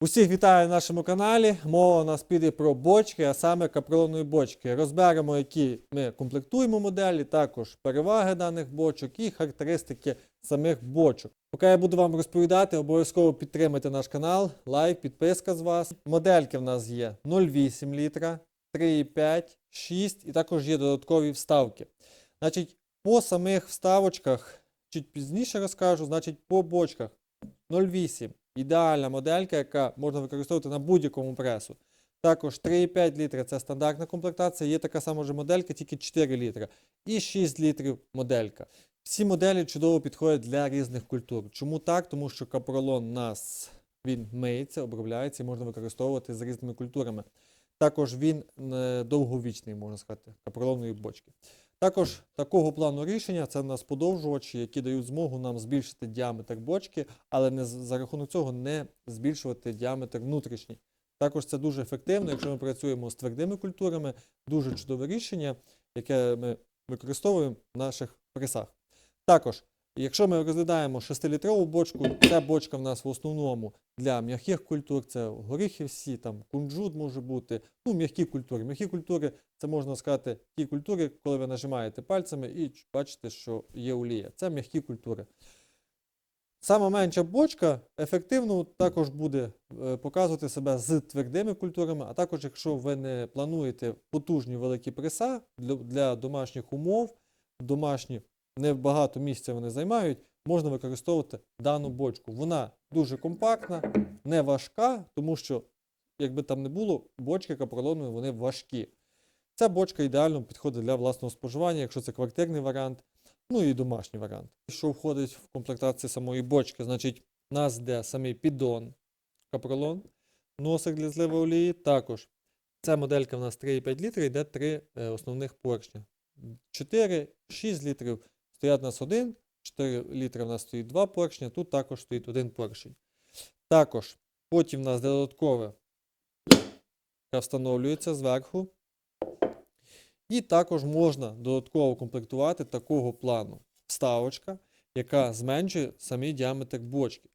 Усіх вітаю на нашому каналі. Мова у нас піде про бочки, а саме капронові бочки. Розберемо, які ми комплектуємо моделі, також переваги даних бочок і характеристики самих бочок. Поки я буду вам розповідати, обов'язково підтримайте наш канал, лайк, підписка з вас. Модельки в нас є 0,8 літра, 3,5, 6 і також є додаткові вставки. Значить, по самих вставочках чуть пізніше розкажу, значить, по бочках 0,8 ідеальна моделька, яка можна використовувати на будь-якому пресу. Також 3,5 літра це стандартна комплектація, є така сама ж моделька, тільки 4 літра. І 6 літрів моделька. Всі моделі чудово підходять для різних культур. Чому так? Тому що капролон у нас він миється, обробляється і можна використовувати з різними культурами. Також він е, довговічний, можна сказати, капролонові бочки. Також такого плану рішення це в нас подовжувачі, які дають змогу нам збільшити діаметр бочки, але не за рахунок цього не збільшувати діаметр внутрішній. Також це дуже ефективно, якщо ми працюємо з твердими культурами, дуже чудове рішення, яке ми використовуємо в наших пресах. Також, якщо ми розглядаємо 6-літрову бочку, ця бочка в нас в основному для м'яких культур, це горіхи всі, там кунжут може бути, ну, м'які культури. М'які культури це можна сказати ті культури, коли ви нажимаєте пальцями і бачите, що є олія. Це м'які культури. Сама менша бочка ефективно також буде е, показувати себе з твердими культурами, а також, якщо ви не плануєте потужні великі преса для, домашніх умов, домашні небагато місця вони займають, можна використовувати дану бочку. Вона дуже компактна, не важка, тому що, якби там не було, бочки капролонові вони важкі. Ця бочка ідеально підходить для власного споживання, якщо це квартирний варіант, ну і домашній варіант. Що входить в комплектацію самої бочки? Значить, у нас йде самий піддон капролон, носик для зливу олії. Також ця моделька в нас 3,5 літри, йде 3 е, основних поршня. 4, 6 літрів стоять у нас один, 4 літри в нас стоїть два поршня, тут також стоїть один поршень. Також потім в нас додаткове встановлюється зверху. І також можна додатково комплектувати такого плану вставочка, яка зменшує самий діаметр бочки.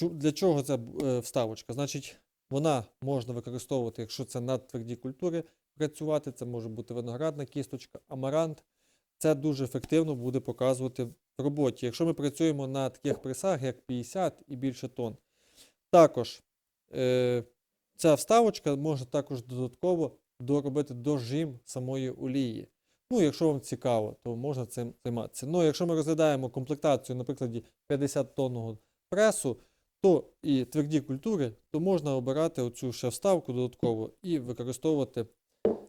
Для чого ця е, вставочка? Значить, вона можна використовувати, якщо це надтверді культури працювати, це може бути виноградна кісточка, амарант. Це дуже ефективно буде показувати в роботі. Якщо ми працюємо на таких пресах, як 50 і більше тонн. Також е, ця вставочка може також додатково доробити дожим самої олії. Ну, якщо вам цікаво, то можна цим займатися. Ну, якщо ми розглядаємо комплектацію, на прикладі 50 тонного пресу, то і тверді культури, то можна обирати оцю ще вставку додатково і використовувати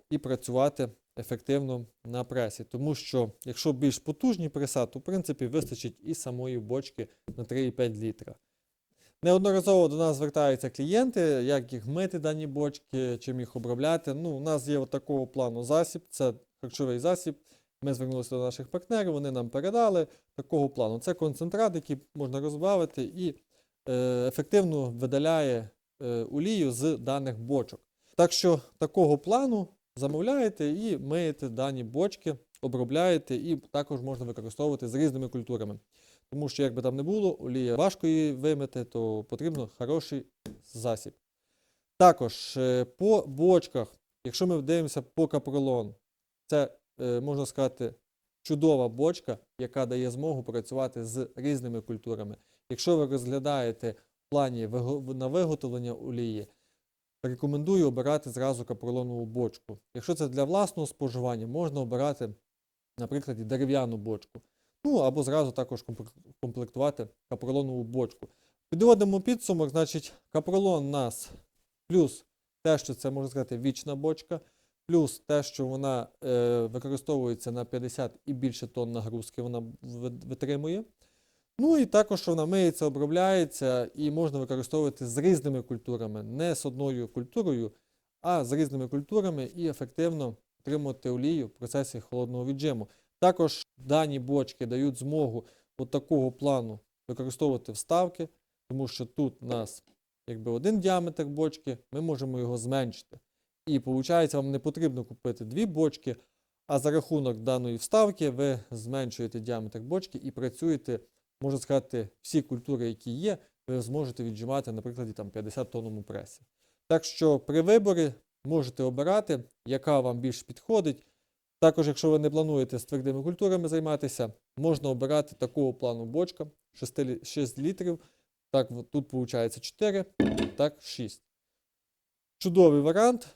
і працювати ефективно на пресі. Тому що, якщо більш потужні преса, то в принципі вистачить і самої бочки на 3,5 літра. Неодноразово до нас звертаються клієнти, як їх мити дані бочки, чим їх обробляти. Ну, у нас є такого плану засіб, це харчовий засіб. Ми звернулися до наших партнерів, вони нам передали такого плану. Це концентрат, який можна розбавити і е, ефективно видаляє е, олію з даних бочок. Так що такого плану замовляєте і миєте дані бочки, обробляєте, і також можна використовувати з різними культурами. Тому що, як би там не було, олія важко її вимити, то потрібно хороший засіб. Також е, по бочках, якщо ми дивимося по капролон, це, е, можна сказати, чудова бочка, яка дає змогу працювати з різними культурами. Якщо ви розглядаєте в плані на виготовлення олії, рекомендую обирати зразу капролонову бочку. Якщо це для власного споживання, можна обирати, наприклад, і дерев'яну бочку. Ну або зразу також комплектувати капролонову бочку. Підводимо підсумок, значить, капролон у нас плюс те, що це можна сказати вічна бочка, плюс те, що вона е, використовується на 50 і більше тонн нагрузки, вона витримує. Ну і також що вона миється, обробляється і можна використовувати з різними культурами, не з одною культурою, а з різними культурами і ефективно отримувати олію в процесі холодного віджиму. Також дані бочки дають змогу от такого плану використовувати вставки, тому що тут у нас якби один діаметр бочки, ми можемо його зменшити. І виходить, вам не потрібно купити дві бочки, а за рахунок даної вставки ви зменшуєте діаметр бочки і працюєте, можна сказати, всі культури, які є, ви зможете віджимати, наприклад, там 50 тонному пресі. Так що при виборі можете обирати, яка вам більш підходить. Також, якщо ви не плануєте з твердими культурами займатися, можна обирати такого плану бочка 6, 6 літрів. Так, тут виходить 4, так 6. Чудовий варіант.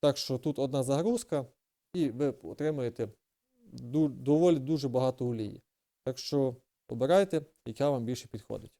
Так що тут одна загрузка, і ви отримаєте доволі дуже багато олії. Так що обирайте, яка вам більше підходить.